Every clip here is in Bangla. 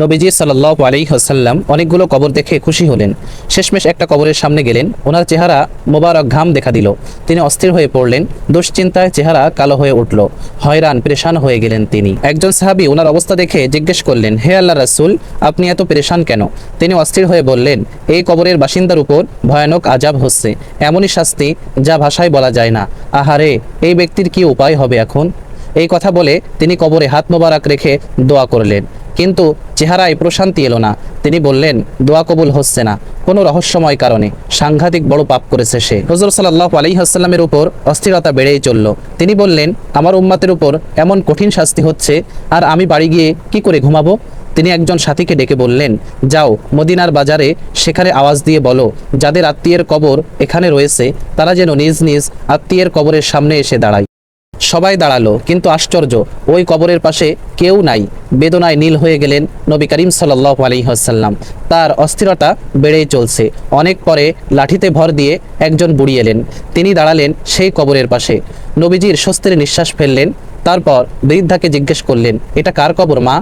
নবীজি সাল্লাহ আলী হাসাল্লাম অনেকগুলো কবর দেখে খুশি হলেন। শেষমেশ একটা কবরের সামনে গেলেন, ওনার চেহারা মোবারক ঘাম দেখা দিল। তিনি অস্থির হয়ে পড়লেন, দুশ্চিন্তায় চেহারা কালো হয়ে উঠল। হয়রান, পেরেশান হয়ে গেলেন তিনি। একজন সাহাবি ওনার অবস্থা দেখে জিজ্ঞেস করলেন, হে আল্লাহ রাসুল, আপনি এত পেরেশান কেন? তিনি অস্থির হয়ে বললেন, এই কবরের বাসিন্দার উপর ভয়ানক আজাব হচ্ছে। এমনই শাস্তি যা ভাষায় বলা যায় না। আহারে, এই ব্যক্তির কি উপায় হবে এখন? এই কথা বলে তিনি কবরে হাত মোবারক রেখে দোয়া করলেন। কিন্তু চেহারায় প্রশান্তি এলো না। তিনি বললেন, দোয়া কবুল হচ্ছে না। কোনো রহস্যময় কারণে সাংঘাতিক বড় পাপ করেছে সে। হজর সাল্লাহ আলহিহাস্লামের উপর অস্থিরতা বেড়েই চলল। তিনি বললেন, আমার উম্মাতের উপর এমন কঠিন শাস্তি হচ্ছে, আর আমি বাড়ি গিয়ে কি করে ঘুমাবো? তিনি একজন সাথীকে ডেকে বললেন, যাও, মদিনার বাজারে সেখানে আওয়াজ দিয়ে বলো, যাদের আত্মীয়ের কবর এখানে রয়েছে, তারা যেন নিজ নিজ আত্মীয়ের কবরের সামনে এসে দাঁড়ায়। সবাই দাঁড়াল, কিন্তু আশ্চর্য, ওই কবরের পাশে কেউ নাই। বেদনায় নীল হয়ে গেলেন নবী করিম সাল্লাহ তার অস্থিরতা বেড়েই চলছে। অনেক পরে লাঠিতে ভর দিয়ে একজন বুড়ি এলেন। তিনি দাঁড়ালেন সেই কবরের পাশে। নবীজির স্বস্তির নিঃশ্বাস ফেললেন। তারপর বৃদ্ধাকে জিজ্ঞেস করলেন, এটা কার কবর, মা?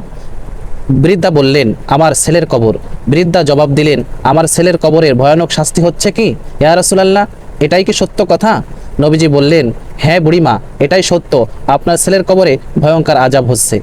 বৃদ্ধা বললেন, আমার ছেলের কবর। বৃদ্ধা জবাব দিলেন, আমার ছেলের কবরের ভয়ানক শাস্তি হচ্ছে কি? ইয়া রাসূলুল্লাহ, এটাই কি সত্য কথা? নবীজি বললেন হ্যাঁ বুড়িমা, এটাই সত্য। আপনার ছেলের কবরে ভয়ঙ্কর আজাব হচ্ছে।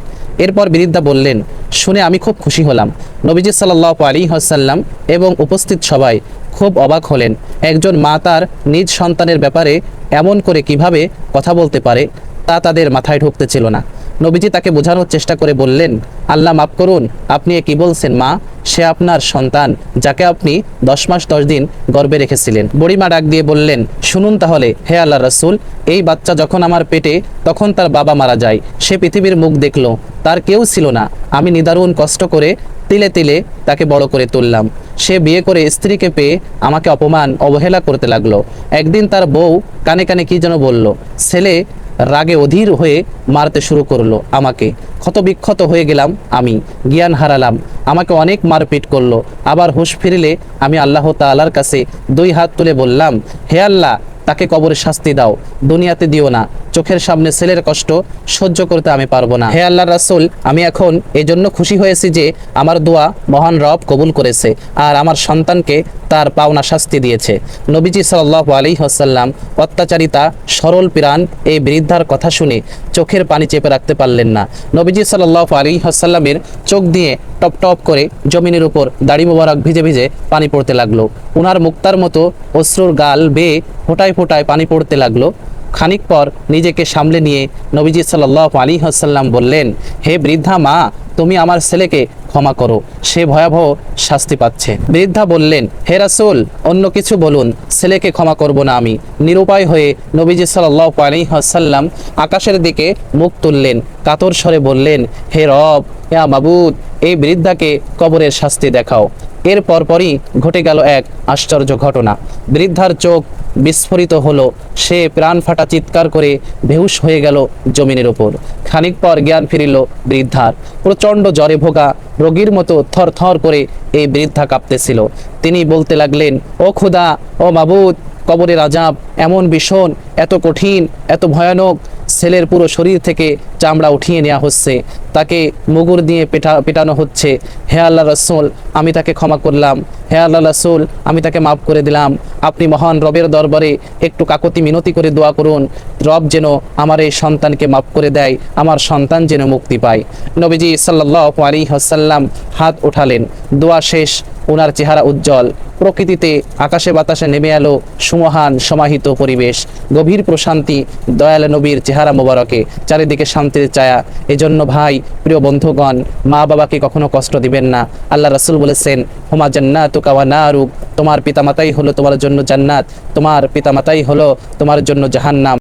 এরপর বৃদ্ধা বললেন, শুনে আমি খুব খুশি হলাম। নবীজি সাল্লাহ আলী হাসাল্লাম এবং উপস্থিত সবাই খুব অবাক হলেন। একজন মা তার নিজ সন্তানের ব্যাপারে এমন করে কীভাবে কথা বলতে পারে তা তাদের মাথায় ঢুকতে ছিল না। নবীজি তাকে বোঝানোর চেষ্টা করে বললেন, আল্লাহ মাফ করুন, আপনি কি বলছেন, মা? সে আপনার সন্তান, যাকে আপনি দশ মাস দশ দিন গর্বে রেখেছিলেন। বড়িমা ডাক দিয়ে বললেন, শুনুন তাহলে, হে আল্লাহ রসুল, এই বাচ্চা যখন আমার পেটে, তখন তার বাবা মারা যায়। সে পৃথিবীর মুখ দেখল, তার কেউ ছিল না। আমি নিদারুণ কষ্ট করে তিলে তিলে তাকে বড় করে তুললাম। সে বিয়ে করে স্ত্রীকে পেয়ে আমাকে অপমান, অবহেলা করতে লাগল। একদিন তার বউ কানে কানে কি যেন বলল, ছেলে রাগে অধীর হয়ে মারতে শুরু করল আমাকে। ক্ষতবিক্ষত হয়ে গেলাম আমি, জ্ঞান হারালাম। আমাকে অনেক মারপিট করল। আবার হুঁশ ফিরলে আমি আল্লাহ তাল্লার কাছে দুই হাত তুলে বললাম, হে আল্লাহ, তাকে কবরে শাস্তি দাও, দুনিয়াতে দিও না। চোখের সামনে ছেলের কষ্ট সহ্য করতে আমি পারব না। হে আল্লাহ রাসূল, আমি এখন এই জন্য খুশি হয়েছি যে আমার দোয়া মহান রব কবুল করেছে আর আমার সন্তানকে তার পাওনা শাস্তি দিয়েছে। নবীজি সাল্লাহ আলী হাসাল্লাম অত্যাচারিতা, সরল পিরান এই বৃদ্ধার কথা শুনে চোখের পানি চেপে রাখতে পারলেন না। নবীজি সাল্লাহ আলী হাসাল্লামের চোখ দিয়ে টপ টপ করে জমিনের উপর দাড়ি মোবারক ভিজে ভিজে পানি পড়তে লাগল। উনার মুক্তার মতো অশ্রুর গাল বেয়ে ফোটায় ফোটায় পানি পড়তে লাগল। খানিক পর নিজেকে সামলে নিয়ে নবীজি সাল্লাহ আলী হাসাল্লাম বললেন, হে বৃদ্ধা মা, তুমি আমার ছেলেকে ক্ষমা করো, সে ভয়াবহ শাস্তি পাচ্ছে। বৃদ্ধা বললেন, হে রাসুল, অন্য কিছু বলুন, ছেলেকে ক্ষমা করব না আমি। নিরুপায় হয়ে নবীজি সাল্লাহ আলী হাসাল্লাম আকাশের দিকে মুখ তুললেন, কাতর স্বরে বললেন, হে রব ইয়া মাবুদ, এই বৃদ্ধাকে কবরের শাস্তি দেখাও। এর পরপরই ঘটে গেল এক আশ্চর্য ঘটনা। বৃদ্ধার চোখ বিস্ফোরিত হলো। সে প্রাণ ফাটা চিৎকার করে বেহুশ হয়ে গেল জমিনের ওপর। খানিক পর জ্ঞান ফিরিল বৃদ্ধার। প্রচণ্ড জ্বরে ভোগা রোগীর মতো থর থর করে এই বৃদ্ধা কাঁপতেছিল। তিনি বলতে লাগলেন, ও খুদা, ও মাবুদ কবরের আজাব এমন ভীষণ, এত কঠিন, এত ভয়ানক ছেলের পুরো শরীর থেকে চামড়া উঠিয়ে নেওয়া হচ্ছে। তাকে মুগুর দিয়ে পেটা, পেটানো হচ্ছে। হে আল্লাহ রসুল, আমি তাকে ক্ষমা করলাম। হে আল্লাহ রসুল, আমি তাকে মাফ করে দিলাম। আপনি মহান রবের দরবারে একটু কাকতি মিনতি করে দোয়া করুন। রব যেন আমার এই সন্তানকে মাফ করে দেয়, আমার সন্তান যেন মুক্তি পায়। নবীজি সাল্লাহ আলী হাসাল্লাম হাত উঠালেন দোয়া শেষ ওনার চেহারা উজ্জ্বল। প্রকৃতিতে আকাশে বাতাসে নেমে এলো সুমহান সমাহিত পরিবেশ। গভীর প্রশান্তি, দয়াল নবীর চেহারা মোবারকে, চারিদিকে শান্তির চায়া এজন্য ভাই, প্রিয় বন্ধুগণ, মা বাবাকে কখনো কষ্ট দিবেন না। আল্লাহ রাসূল বলেছেন, হুমা জান্নাত কাওয়া নারুক। তোমার পিতামাতাই হলো তোমার জন্য জান্নাত, তোমার পিতামাতাই হলো তোমার জন্য জাহান্নাম।